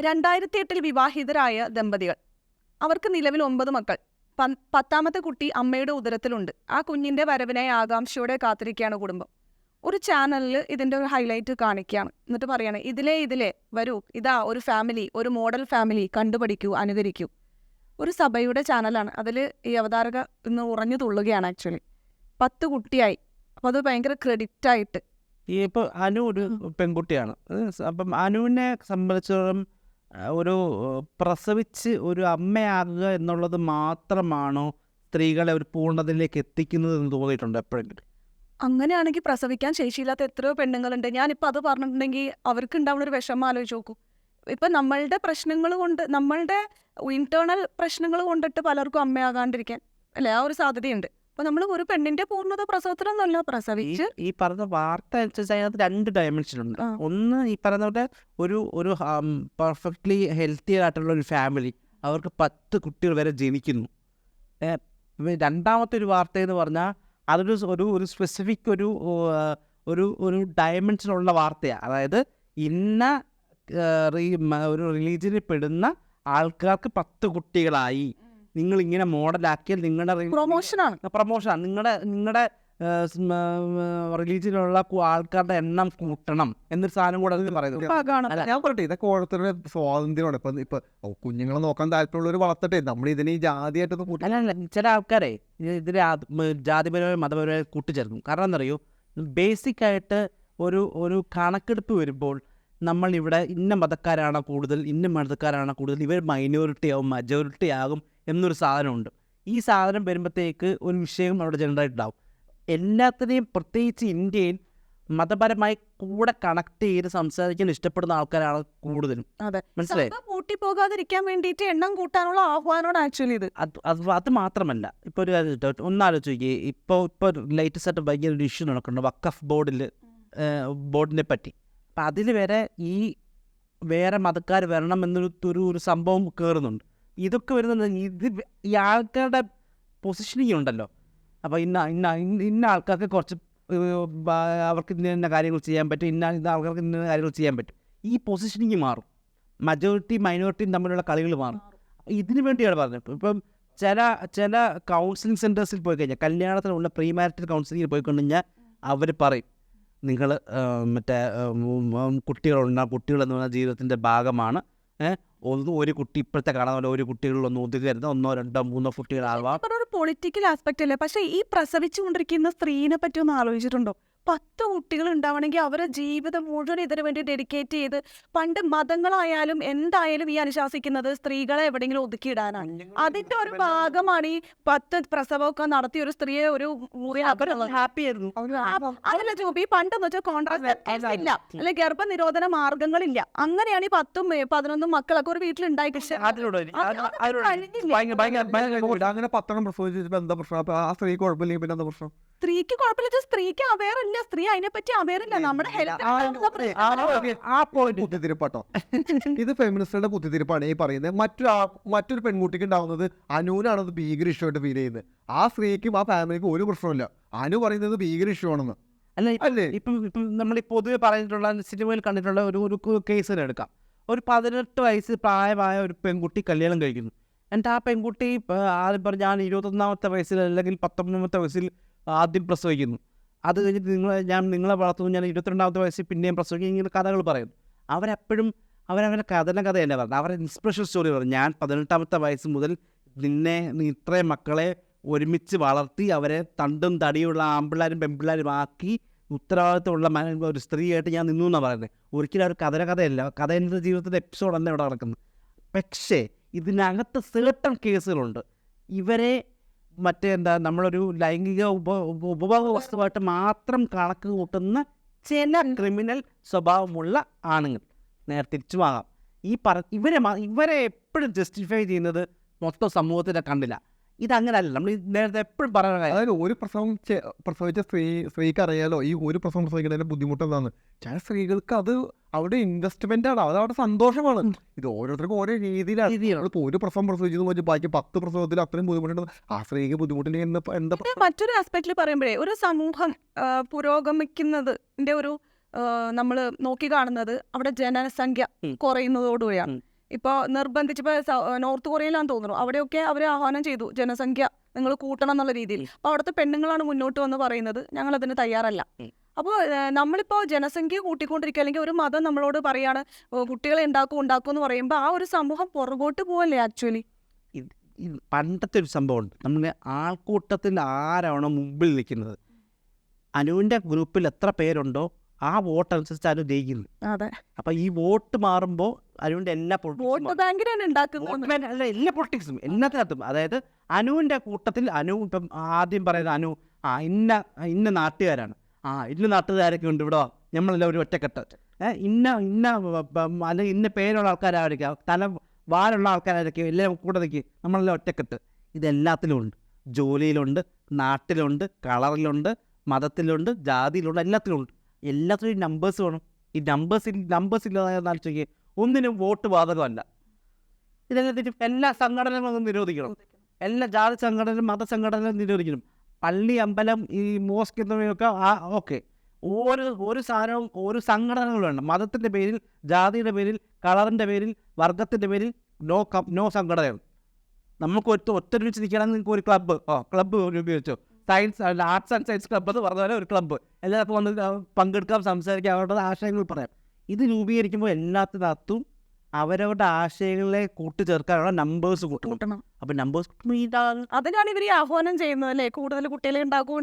രണ്ടായിരത്തി എട്ടിൽ വിവാഹിതരായ ദമ്പതികൾ. അവർക്ക് നിലവിൽ ഒമ്പത് മക്കൾ. പത്താമത്തെ കുട്ടി അമ്മയുടെ ഉദരത്തിലുണ്ട്. ആ കുഞ്ഞിന്റെ വരവിനായി ആകാംക്ഷയോടെ കാത്തിരിക്കുകയാണ് കുടുംബം. ഒരു ചാനലിൽ ഇതിന്റെ ഒരു ഹൈലൈറ്റ് കാണിക്കുകയാണ്. എന്നിട്ട് പറയാണ് ഇതിലെ ഇതിലെ വരൂ. ഇതാ ഒരു ഫാമിലി ഒരു മോഡൽ ഫാമിലി കണ്ടുപഠിക്കൂ അനുകരിക്കൂ. ഒരു സഭയുടെ ചാനലാണ് അതിൽ ഈ അവതാരക ഇന്ന് ഉറഞ്ഞു തുള്ളുകയാണ് ആക്ച്വലി പത്ത് കുട്ടിയായി. അപ്പോൾ അത് ഭയങ്കര ക്രെഡിറ്റ് ആയിട്ട്. ഈ ഇപ്പോൾ അനു ഒരു പെൺകുട്ടിയാണ്. അപ്പം അനുവിനെ സംബന്ധിച്ചിടത്തോളം ഒരു പ്രസവിച്ച് ഒരു അമ്മയാകുക എന്നുള്ളത് മാത്രമാണോ സ്ത്രീകളെ ഒരു പൂർണതയിലേക്ക് എത്തിക്കുന്നത് എന്ന് തോന്നിയിട്ടുണ്ട് എപ്പോഴെങ്കിലും? അങ്ങനെയാണെങ്കിൽ പ്രസവിക്കാൻ ശേഷിയില്ലാത്ത എത്രയോ പെണ്ണുങ്ങളുണ്ട്. ഞാനിപ്പോൾ അത് പറഞ്ഞിട്ടുണ്ടെങ്കിൽ അവർക്ക് ഉണ്ടാവുന്ന ഒരു വിഷമം ആലോചിച്ച് നോക്കൂ. ഇപ്പം നമ്മളുടെ പ്രശ്നങ്ങൾ കൊണ്ട് നമ്മളുടെ ഇന്റേണൽ പ്രശ്നങ്ങൾ കൊണ്ടിട്ട് പലർക്കും അമ്മയാകാണ്ടിരിക്കാൻ അല്ലേ? ആ ഒരു സാധ്യതയുണ്ട്. അപ്പോൾ നമ്മൾ ഒരു പെണ്ണിന്റെ പൂർണത പ്രസവത്തിനൊന്നല്ല പ്രസവിച്ച് ഈ പറഞ്ഞ വാർത്ത അനുസരിച്ച് അതിനകത്ത് രണ്ട് ഡയമെൻഷൻ ഉണ്ട്. ഒന്ന് ഈ പറഞ്ഞ ഒരു ഒരു പെർഫെക്റ്റ്ലി ഹെൽത്തി ആയിട്ടുള്ള ഒരു ഫാമിലി അവർക്ക് പത്ത് കുട്ടികൾ വരെ ജനിക്കുന്നു. രണ്ടാമത്തെ ഒരു വാർത്ത എന്ന് പറഞ്ഞാൽ അതൊരു ഒരു ഒരു സ്പെസിഫിക് ഒരു ഒരു ഒരു ഡയമെൻഷനുള്ള വാർത്തയാണ് അതായത് ഇന്ന റീ- ഒരു റിലീജിയനിൽ പെടുന്ന ആൾക്കാർക്ക് പത്ത് കുട്ടികളായി. നിങ്ങൾ ഇങ്ങനെ മോഡലാക്കിയാൽ നിങ്ങളുടെ പ്രൊമോഷനാണ്. പ്രൊമോഷൻ നിങ്ങളുടെ നിങ്ങളുടെ റിലീജിയനിലുള്ള ആൾക്കാരുടെ എണ്ണം കൂട്ടണം എന്നൊരു സാധനം കൂടെ പറയുന്നത് ഞാൻ പറയട്ടെ ഇതൊക്കെ ഓരോരുത്തരുടെ സ്വാതന്ത്ര്യമാണ്. ഇപ്പൊ ഇപ്പൊ കുഞ്ഞുങ്ങളെ നോക്കാൻ താല്പര്യമുള്ളവർ വളർത്തട്ടെ. നമ്മൾ ഇതിനെ ഈ ജാതിയായിട്ടൊന്നും കൂട്ടി ചില ആൾക്കാരെ ഇതിന് ജാതിപരമായ മതപരമായി കൂട്ടിച്ചേർക്കും. കാരണം എന്തറിയോ ബേസിക് ആയിട്ട് ഒരു ഒരു കണക്കെടുപ്പ് വരുമ്പോൾ നമ്മൾ ഇവിടെ ഇന്ന മതക്കാരാണ് കൂടുതൽ ഇന്ന മതക്കാരാണ് കൂടുതൽ ഇവർ മൈനോറിറ്റി ആവും മജോറിറ്റി ആകും എന്നൊരു സാധനമുണ്ട്. ഈ സാധനം വരുമ്പോഴത്തേക്ക് ഒരു വിഷയം അവിടെ ജനറേറ്റ് എല്ലാത്തിനെയും പ്രത്യേകിച്ച് ഇന്ത്യയിൽ മതപരമായി കൂടെ കണക്ട് ചെയ്ത് സംസാരിക്കാൻ ഇഷ്ടപ്പെടുന്ന ആൾക്കാരാണ് കൂടുതലും. അതെ. മനസ്സിലായി? പൂട്ടിപ്പോകാതിരിക്കാൻ വേണ്ടിയിട്ട് എണ്ണം കൂട്ടാനുള്ള ആഹ്വാനമാണ് ആക്ച്വലി ഇത്. അത് മാത്രമല്ല ഇപ്പോൾ ഒരു കാര്യം ഒന്നാലോചിക്കുക ഇപ്പോൾ ഇപ്പോൾ ലേറ്റസ്റ്റ് ആയിട്ട് ഭയങ്കര ഒരു ഇഷ്യൂ നടക്കുന്നുണ്ട് വക്കഫ് ബോർഡിൽ ബോർഡിനെ പറ്റി. അപ്പം അതിൽ വരെ ഈ വേറെ മതക്കാർ വരണം എന്നൊരു ഒരു ഒരു സംഭവം കയറുന്നുണ്ട് ഇതൊക്കെ വരുന്നത് ഇത് ഈ ആൾക്കാരുടെ പൊസിഷനിങ് ഉണ്ടല്ലോ. അപ്പോൾ ഇന്ന ഇന്ന ഇന്ന- ഇന്ന ആൾക്കാർക്ക് കുറച്ച് അവർക്ക് ഇന്ന ഇന്ന കാര്യങ്ങൾ ചെയ്യാൻ പറ്റും. ഇന്ന ഇന്ന ആൾക്കാർക്ക് ഇന്ന കാര്യങ്ങൾ ചെയ്യാൻ പറ്റും. ഈ പൊസിഷനിങ് മാറും. മജോറിറ്റി മൈനോറിറ്റിയും തമ്മിലുള്ള കളികൾ മാറും. ഇതിനു വേണ്ടിയാണ് പറഞ്ഞത്. ഇപ്പം ചില ചില കൗൺസിലിംഗ് സെന്റേഴ്സിൽ പോയി കഴിഞ്ഞാൽ കല്യാണത്തിനുള്ള പ്രീ മാരിറ്റൽ കൗൺസിലിംഗിൽ പോയി കഴിഞ്ഞാൽ അവർ പറയും. നിങ്ങൾ മറ്റേ കുട്ടികളുണ്ടാകും കുട്ടികളെന്ന് പറഞ്ഞാൽ ജീവിതത്തിന്റെ ഭാഗമാണ്. ഒന്ന് ഒരു കുട്ടി ഇപ്പോഴത്തെ കാണാൻ ഒരു കുട്ടികളിലൊന്നും ഒതുക്കരുത് ഒന്നോ രണ്ടോ മൂന്നോ കുട്ടികളാവാം പൊളിറ്റിക്കൽ ആസ്പെക്ട് അല്ലേ? പക്ഷേ ഈ പ്രസവിച്ചുകൊണ്ടിരിക്കുന്ന സ്ത്രീനെ പറ്റി ഒന്ന് ആലോചിച്ചിട്ടുണ്ടോ? പത്ത് കുട്ടികൾ ഉണ്ടാവണമെങ്കിൽ അവരുടെ ജീവിതം മുഴുവൻ ഇതിനു വേണ്ടി ഡെഡിക്കേറ്റ് ചെയ്ത് പണ്ട് മതങ്ങളായാലും എന്തായാലും ഈ അനുശാസിക്കുന്നത് സ്ത്രീകളെ എവിടെയെങ്കിലും ഒതുക്കിയിടാനാണ്. അതിന്റെ ഒരു ഭാഗമാണ് ഈ പത്ത് പ്രസവമൊക്കെ നടത്തിയ ഒരു സ്ത്രീയെ ഒരു ഹാപ്പി ആയിരുന്നു. അതല്ല ജോബി പണ്ടെന്ന് വെച്ചാൽ കോൺട്രാക്ട് ഇല്ല. അല്ലെ ഗർഭനിരോധന മാർഗങ്ങളില്ല. അങ്ങനെയാണ് ഈ പത്തും പതിനൊന്നും മക്കളൊക്കെ ഒരു വീട്ടിലുണ്ടായി. പക്ഷെ അതിനോട് അങ്ങനെ പത്തെണ്ണം പ്രസവിച്ചിട്ട് എന്താ പ്രശ്നം? ആ സ്ത്രീ കുഴപ്പമില്ലെങ്കിൽ പിന്നെ എന്താ പ്രശ്നം? സ്ത്രീക്ക് കുഴപ്പമില്ല. സ്ത്രീക്ക് അവയർ ഇല്ല. സ്ത്രീ അതിനെ പറ്റി അവയർ ഇല്ല. നമ്മുടെ ഹെൽത്ത് ആ പോയിന്റ് കുത്തിത്തിരിപ്പാട്ടോ. ഇത് ഫെമിനിസ്റ്റുകളുടെ കുത്തിത്തിരിപ്പാണ് ഈ പറയുന്നത്. മറ്റൊരു മറ്റൊരു പെൺകുട്ടിക്ക് ഉണ്ടാവുന്നത് അനുവിനാണ് അത് ഭീകര ആയിട്ട് ഫീൽ ചെയ്യുന്നത്. ആ സ്ത്രീക്കും ആ ഫാമിലിക്കും ഒരു പ്രശ്നമില്ല അനു പറയുന്നത് ഭീകര ഇഷ്യൂ അല്ല ഇപ്പം അല്ലേ? ഇപ്പം ഇപ്പം നമ്മൾ പൊതുവെ പറഞ്ഞിട്ടുള്ള സിനിമയിൽ കണ്ടിട്ടുള്ള ഒരു ഒരു കേസ് തന്നെ എടുക്കാം. ഒരു പതിനെട്ട് വയസ്സ് പ്രായമായ ഒരു പെൺകുട്ടി കല്യാണം കഴിക്കുന്നു. എന്നിട്ട് ആ പെൺകുട്ടി ആദ്യം പറഞ്ഞ ഞാൻ ഇരുപത്തൊന്നാമത്തെ വയസ്സിൽ അല്ലെങ്കിൽ പത്തൊമ്പതാമത്തെ വയസ്സിൽ ആദ്യം പ്രസവിക്കുന്നു. അത് കഴിഞ്ഞിട്ട് നിങ്ങൾ ഞാൻ നിങ്ങളെ വളർത്തുന്നു ഞാൻ ഇരുപത്തിരണ്ടാമത്തെ വയസ്സിൽ പിന്നെയും പ്രസവിക്കും ഇങ്ങനെ കഥകൾ പറയുന്നു. അവരെപ്പോഴും അവരവരെ കഥന കഥ തന്നെ പറഞ്ഞു. അവരെ ഇൻസ്പിറേഷൻ സ്റ്റോറി പറഞ്ഞു. ഞാൻ പതിനെട്ടാമത്തെ വയസ്സ് മുതൽ നിന്നെ നീ ഇത്രയും മക്കളെ ഒരുമിച്ച് വളർത്തി അവരെ തണ്ടും തടിയുള്ള ആമ്പിള്ളാരും പെൺപിള്ളാരും ആക്കി ഉത്തരവാദിത്തമുള്ള ഒരു സ്ത്രീയായിട്ട് ഞാൻ നിന്നു എന്നാണ് പറയുന്നത് ഒരിക്കലും ഒരു കഥര കഥയല്ല. കഥ എന്റെ ജീവിതത്തിന്റെ എപ്പിസോഡല്ല ഇവിടെ നടക്കുന്നത്. പക്ഷേ ഇതിനകത്ത് സേട്ടൺ കേസുകളുണ്ട് ഇവരെ മറ്റേ എന്താ നമ്മളൊരു ലൈംഗിക ഉപ ഉപ- ഉപഭോഗ വസ്തുവായിട്ട് മാത്രം കണക്ക് കൂട്ടുന്ന ചില ക്രിമിനൽ സ്വഭാവമുള്ള ആണുങ്ങൾ. നേരെ തിരിച്ചു വാങ്ങാം. ഈ പറ ഇവരെ ഇവരെ എപ്പോഴും ജസ്റ്റിഫൈ ചെയ്യുന്നത് മൊത്തം സമൂഹത്തിന്റെ കണ്ടില്ല. ഇതങ്ങനല്ല. നമ്മൾ നേരത്തെ എപ്പോഴും പറയുന്ന കാര്യം. അതായത് ഒരു പ്രസവം പ്രസവിച്ച സ്ത്രീ സ്ത്രീക്ക് അറിയാലോ ഈ ഒരു പ്രസവം പ്രസവിക്കുന്നതിന്റെ ബുദ്ധിമുട്ട് എന്താണ് ചില സ്ത്രീകൾക്ക് അത് അവിടെ ഇൻവെസ്റ്റ്മെന്റ് ആണ്. അത് അവിടെ സന്തോഷമാണ്. ഇത് ഓരോരുത്തർക്കും ഓരോ രീതിയിലാണ്. രീതിയാണ്. ഇപ്പോൾ ഒരു പ്രസവം പ്രസവിച്ചത് വെച്ച് ബാക്കി പത്ത് പ്രസവത്തിൽ അത്രയും ബുദ്ധിമുട്ടുണ്ട്. ആ സ്ത്രീക്ക് ബുദ്ധിമുട്ടില്ലെങ്കിൽ എന്താ മറ്റൊരു ആസ്പെക്റ്റിൽ പറയുമ്പോഴേ ഒരു സമൂഹം പുരോഗമിക്കുന്നത് പുരോഗമിക്കുന്നതിന്റെ ഒരു നമ്മൾ നോക്കി കാണുന്നത് അവിടെ ജനസംഖ്യ. കുറയുന്നതോടുകൂടിയാണ്. ഇപ്പോൾ നിർബന്ധിച്ച് ഇപ്പോൾ നോർത്ത് കൊറിയയിലാണ് തോന്നുന്നു. അവിടെയൊക്കെ അവർ ആഹ്വാനം ചെയ്തു ജനസംഖ്യ നിങ്ങൾ കൂട്ടണം എന്നുള്ള രീതിയിൽ. അപ്പോൾ അവിടുത്തെ പെണ്ണുങ്ങളാണ് മുന്നോട്ട് വന്ന് പറയുന്നത് ഞങ്ങൾ അതിന് തയ്യാറല്ല അപ്പോൾ നമ്മളിപ്പോൾ ജനസംഖ്യ കൂട്ടിക്കൊണ്ടിരിക്കുക അല്ലെങ്കിൽ ഒരു മതം നമ്മളോട് പറയാണ് "ഓ, കുട്ടികളെ ഉണ്ടാക്കും ഉണ്ടാക്കും എന്ന് പറയുമ്പോൾ ആ ഒരു സമൂഹം പുറകോട്ട് പോവല്ലേ ആക്ച്വലി? പണ്ടത്തെ ഒരു സംഭവമുണ്ട്. നമ്മുടെ ആൾക്കൂട്ടത്തിൽ ആരാണോ മുമ്പിൽ നിൽക്കുന്നത്. അനുവിന്റെ ഗ്രൂപ്പിൽ എത്ര പേരുണ്ടോ ആ വോട്ട് അനുസരിച്ച് അനു ജയിക്കുന്നത്. അതെ. അപ്പം ഈ വോട്ട് മാറുമ്പോൾ അനുവിന്റെ എല്ലാ വോട്ട് പൊളിറ്റിക്സും ബാങ്ക് അല്ല എല്ലാ പൊളിറ്റിക്സും എല്ലാത്തിനകത്തും അതായത് അനുവിന്റെ കൂട്ടത്തിൽ അനു ഇപ്പം ആദ്യം പറയുന്ന അനു ആ ഇന്ന ഇന്ന നാട്ടുകാരാണ്. ആ ഇന്ന നാട്ടുകാരൊക്കെ ഉണ്ട് ഇവിടെ. നമ്മളെല്ലാം ഒരു ഒറ്റക്കെട്ട്. ഇന്ന ഇന്ന അല്ലെങ്കിൽ ഇന്ന പേരുള്ള ആൾക്കാരായിരിക്കും. തല വാലുള്ള ആൾക്കാരായിരിക്കും. എല്ലാം കൂടെ നിൽക്കും നമ്മളെല്ലാം ഒറ്റക്കെട്ട്. ഇതെല്ലാത്തിലും ഉണ്ട്. ജോലിയിലുണ്ട് നാട്ടിലുണ്ട് കളറിലുണ്ട് മതത്തിലുണ്ട് ജാതിയിലുണ്ട് എല്ലാത്തിലും ഉണ്ട്. എല്ലാത്തിലും നമ്പേഴ്സ് വേണം. ഈ നമ്പേഴ്സ് നമ്പേഴ്സ് ഇല്ലാതെ ആലോചിക്കുക ഒന്നിനും വോട്ട് ബാധകമല്ല. ഇതെല്ലാത്തിനും എല്ലാ സംഘടനകളും നിരോധിക്കണം. എല്ലാ ജാതി സംഘടനകളും മതസംഘടനകളും നിരോധിക്കണം. പള്ളി അമ്പലം ഈ മോസ്ക് എന്നിവയൊക്കെ ആ ഓക്കെ. ഓരോ ഒരു സാധനവും ഒരു സംഘടനകൾ വേണം മതത്തിന്റെ പേരിൽ ജാതിയുടെ പേരിൽ കളറിന്റെ പേരിൽ വർഗത്തിന്റെ പേരിൽ നോ നോ സംഘടനകൾ. നമുക്ക് ഒറ്റ ഒത്തൊരുമിച്ച് നിൽക്കണമെങ്കിൽ നിങ്ങൾക്ക് ഒരു ക്ലബ്ബ്. ഓ ക്ലബ്ബ് ഉപയോഗിച്ചോ. Science arts and science club എന്ന് പറഞ്ഞ പോലെ ഒരു ക്ലബ്ബ്. എല്ലാവർക്കും വന്ന് പങ്കെടുക്കാം സംസാരിക്കാം അവരുടെ ആശയങ്ങൾ പറയാം. ഇത് രൂപീകരിക്കുമ്പോൾ എല്ലാത്തിനകത്തും അവരവരുടെ ആശയങ്ങളെ കൂട്ടിച്ചേർക്കാനുള്ള നമ്പേഴ്സ് കൂട്ടണം. അപ്പൊ നമ്പേഴ്സ് അതിനാണ് ഇവർ ആഹ്വാനം ചെയ്യുന്നത് അല്ലേ? കൂടുതൽ കുട്ടികളെ ഉണ്ടാക്കും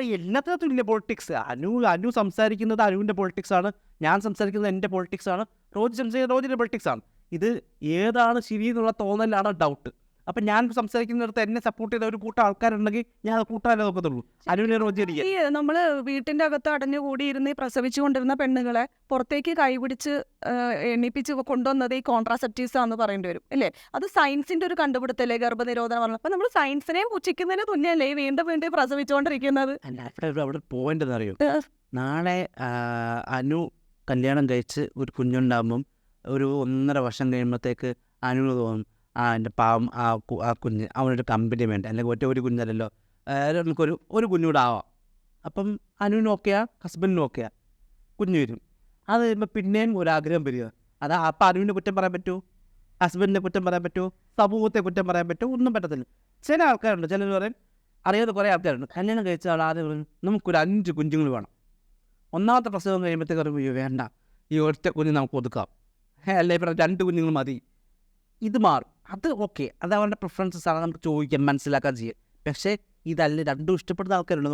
എല്ലാത്തിനകത്തും ഇല്ല പൊളിറ്റിക്സ് അനു അനു സംസാരിക്കുന്നത് അനുവിന്റെ പൊളിറ്റിക്സ് ആണ്. ഞാൻ സംസാരിക്കുന്നത് എന്റെ പൊളിറ്റിക്സ് ആണ്. റോജ് സംസാരിക്കുന്നത് റോജിന്റെ പൊളിറ്റിക്സ് ആണ്. ഇത് ഏതാണ് ശരി എന്നുള്ള തോന്നലാണ് ഡൗട്ട് അപ്പം ഞാൻ സംസാരിക്കുന്നിടത്ത് എന്നെ സപ്പോർട്ട് ചെയ്ത ഒരു കൂട്ടം ആൾക്കാരുണ്ടെങ്കിൽ ഞാൻ അത് കൂട്ടാനേ നോക്കത്തുള്ളൂ. അനുവിനെ അടിക്കുക ഈ നമ്മൾ വീട്ടിന്റെ അകത്ത് അടഞ്ഞു കൂടിയിരുന്ന് ഈ പ്രസവിച്ചുകൊണ്ടിരുന്ന പെണ്ണുങ്ങളെ പുറത്തേക്ക് കൈപിടിച്ച് എണ്ണിപ്പിച്ച് കൊണ്ടുവന്നത് ഈ കോൺട്രാസെപ്റ്റീവ്സ് ആണെന്ന് പറയേണ്ടി വരും അല്ലേ? അത് സയൻസിന്റെ ഒരു കണ്ടുപിടുത്തല്ലേ ഗർഭനിരോധനം പറഞ്ഞത്? അപ്പൊ നമ്മൾ സയൻസിനെയും പുച്ഛിക്കുന്നതിന് തുന്നല്ലേ ഈ വീണ്ടും വീണ്ടും പ്രസവിച്ചുകൊണ്ടിരിക്കുന്നത്? അല്ല അവിടെ ഒരു- അവിടെ പോയിന്റ് എന്ന് അറിയോ? നാളെ ആ, അനു കല്യാണം കഴിച്ച് ഒരു കുഞ്ഞുണ്ടാകുമ്പം ഒരു ഒന്നര വർഷം കഴിയുമ്പോഴത്തേക്ക് അനു തോന്നും ആ എന്റെ പാവം ആ ആ കുഞ്ഞ് അവനൊരു കമ്പനി വേണ്ട? അല്ലെങ്കിൽ ഒറ്റ ഒരു കുഞ്ഞല്ലല്ലോ? നമുക്കൊരു ഒരു കുഞ്ഞൂടെ ആവാം. അപ്പം അനുവിനും ഓക്കെയാ ഹസ്ബൻഡിനും ഓക്കെയാ കുഞ്ഞു വരും. അത് കഴിയുമ്പോൾ പിന്നെയും ഒരാഗ്രഹം വരിക. അതാ അപ്പം അനുവിന്റെ കുറ്റം പറയാൻ പറ്റുമോ ഹസ്ബൻഡിനെ കുറ്റം പറയാൻ പറ്റുമോ സമൂഹത്തെ കുറ്റം പറയാൻ പറ്റുമോ ഒന്നും പറ്റത്തില്ല. ചില ആൾക്കാരുണ്ട്. ചിലർ പറയും അറിയാതെ കുറേ ആൾക്കാരുണ്ട്. കല്യാണം കഴിച്ച ആൾ ആദ്യം പറയും നമുക്കൊരു അഞ്ച് കുഞ്ഞുങ്ങൾ വേണം. ഒന്നാമത്തെ പ്രസവം കഴിയുമ്പോഴത്തേക്ക് പറയും അയ്യോ വേണ്ട. ഈ ഒറ്റ കുഞ്ഞ് നമുക്ക് ഒതുക്കാം. അല്ലേ ഇപ്പം രണ്ട് കുഞ്ഞുങ്ങൾ മതി. ഇത് മാറും. അത് ഓക്കെ അത് അവരുടെ പ്രിഫറൻസസ് ആണ് നമുക്ക് ചോദിക്കാം മനസ്സിലാക്കാൻ ചെയ്യാം പക്ഷേ ഇതല്ല രണ്ടും ഇഷ്ടപ്പെടുന്ന ആൾക്കാരുണ്ട്.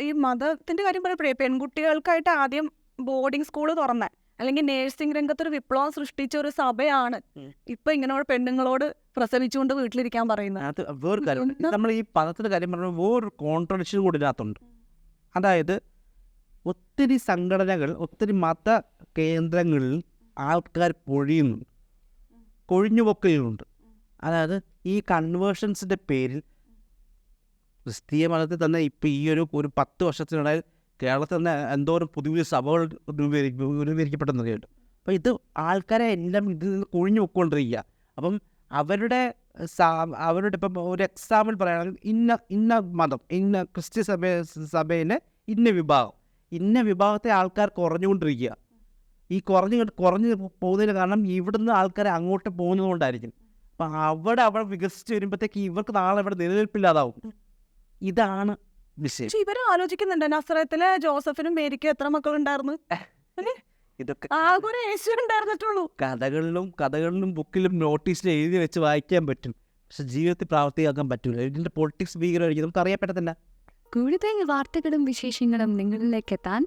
ഈ- മതത്തിന്റെ കാര്യം പറയുമ്പോഴേ പെൺകുട്ടികൾക്കായിട്ട് ആദ്യം ബോർഡിംഗ് സ്കൂൾ തുറന്ന. അല്ലെങ്കിൽ നേഴ്സിംഗ് രംഗത്ത് ഒരു വിപ്ലവം സൃഷ്ടിച്ച ഒരു സഭയാണ്. ഇപ്പൊ ഇങ്ങനെ പെണ്ണുങ്ങളോട് പ്രസവിച്ചുകൊണ്ട് വീട്ടിലിരിക്കാൻ പറയുന്നത് അത് വേറെ കാര്യമുണ്ട്. നമ്മൾ ഈ പദത്തിന്റെ കാര്യം പറഞ്ഞാൽ വേറൊരു കോൺട്രഡിക്ഷൻ കൂടി ഇതിനകത്തുണ്ട്. അതായത് ഒത്തിരി സംഘടനകൾ ഒത്തിരി മത കേന്ദ്രങ്ങളിൽ ആൾക്കാർ പൊഴിയുന്നുണ്ട്. കൊഴിഞ്ഞുപൊക്കലുണ്ട് അതായത് ഈ കൺവേർഷൻസിന്റെ പേരിൽ ക്രിസ്തീയ മതത്തിൽ തന്നെ ഇപ്പം ഈ ഒരു ഒരു പത്ത് വർഷത്തിനിടയിൽ കേരളത്തിൽ തന്നെ എന്തോരം പുതിയ പുതിയ സഭകൾ രൂപീകരി രൂപീകരിക്കപ്പെട്ടെന്ന് അറിയുന്നുണ്ട് അപ്പോൾ ഇത് ആൾക്കാരെ എല്ലാം ഇതിൽ നിന്ന് കൊഴിഞ്ഞു പൊക്കൊണ്ടിരിക്കുക അപ്പം അവരുടെ സാ- അവരുടെ ഇപ്പം ഒരു എക്സാമ്പിൾ പറയുകയാണെങ്കിൽ ഇന്ന ഇന്ന മതം ഇന്ന ക്രിസ്ത്യ സഭ സഭയിലെ ഇന്ന വിഭാഗം. ഇന്ന വിഭാഗത്തെ ആൾക്കാർ കുറഞ്ഞുകൊണ്ടിരിക്കുക. ഈ കുറഞ്ഞു കുറഞ്ഞ് പോകുന്നതിന് കാരണം ഇവിടുന്ന് ആൾക്കാരെ അങ്ങോട്ട് പോകുന്നതുകൊണ്ടായിരിക്കും. അപ്പം അവിടെ അവിടെ വികസിച്ച് വരുമ്പോഴത്തേക്ക് ഇവർക്ക് നാളെ ഇവിടെ നിലനിൽപ്പില്ലാതാവും. ഇതാണ് വിഷയം. പക്ഷെ ഇവർ ആലോചിക്കുന്നുണ്ട് നസ്രത്തിലെ ജോസഫിനും മേരിക്കും എത്ര മക്കളുണ്ടായിരുന്നു. ഇതൊക്കെ ഉണ്ടായിരുന്നിട്ടുള്ളൂ. കഥകളിലും കഥകളിലും ബുക്കിലും നോട്ടീസിൽ എഴുതി വെച്ച് വായിക്കാൻ പറ്റും. പക്ഷെ ജീവിതത്തിൽ പ്രാവർത്തികമാക്കാൻ പറ്റില്ല ഇതിന്റെ പൊളിറ്റിക്സ് ഭീകരമായിരിക്കും. നമുക്ക് അറിയാൻ പറ്റത്തില്ല. കൂടുതൽ വാർത്തകളും വിശേഷങ്ങളും നിങ്ങളിലേക്ക് എത്താൻ